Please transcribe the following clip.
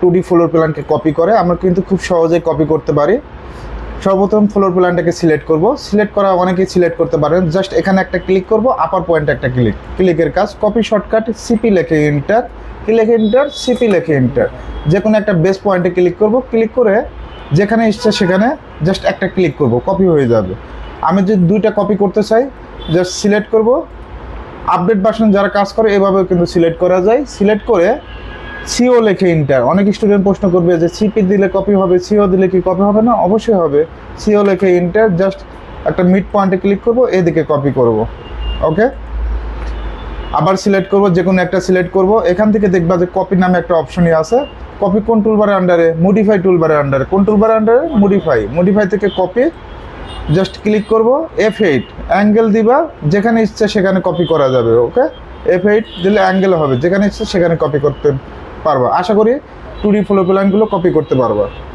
Two D floor প্ল্যানকে copy করে, আমরা কিন্তু খুব সহজেই কপি করতে পারি। সর্বপ্রথম ফ্লোর প্ল্যানটাকে সিলেক্ট করব। সিলেক্ট করা অনেকেই সিলেক্ট করতে পারেন। জাস্ট এখানে একটা ক্লিক করব আপার পয়েন্ট একটা ক্লিক ক্লিকের কাজ কপি শর্টকাট সিপি লেখে ইন্টার লেখে ইন্টার সিপি লেখে ইন্টার যে কোনো একটা বেস পয়েন্টে ক্লিক করব। ক্লিক করে যেখানে ইচ্ছে সেখানে জাস্ট একটা ক্লিক করব। কপি হয়ে যাবে। আমি যদি দুইটা কপি করতে চাই জাস্ট সিলেক্ট করব। আপডেট বাসন যারা কাজ করে, এভাবেও কিন্তু সিলেক্ট করা যায়। সিলেক্ট করে সিও লেখে ইন্টার অনেক স্টুডেন্ট প্রশ্ন করবে যে, সিপি দিলে কপি হবে, সিও দিলে কি কপি হবে? না, অবশ্যই হবে। সিও লেখে ইন্টার জাস্ট একটা মিড পয়েন্টে ক্লিক করব, এদিকে কপি করব। ওকে আবার সিলেক্ট করব যে কোনো একটা সিলেক্ট করব। এখান থেকে দেখবা যে কপি নামে একটা অপশনই আছে। কপি কোন টুলবারের আন্ডারে মডিফাই টুলবারের আন্ডারে কোন টুলবারের আন্ডারে মডিফাই মডিফাই থেকে কপি জাস্ট ক্লিক করব এফ এইট অ্যাঙ্গেল দিবা, যেখানে ইচ্ছে সেখানে কপি করা যাবে ওকে এফ এইট দিলে অ্যাঙ্গেল হবে, যেখানে ইচ্ছে সেখানে কপি করতে পারবা। আশা করি টু ডি ফ্লো প্ল্যানগুলো কপি করতে পারবা।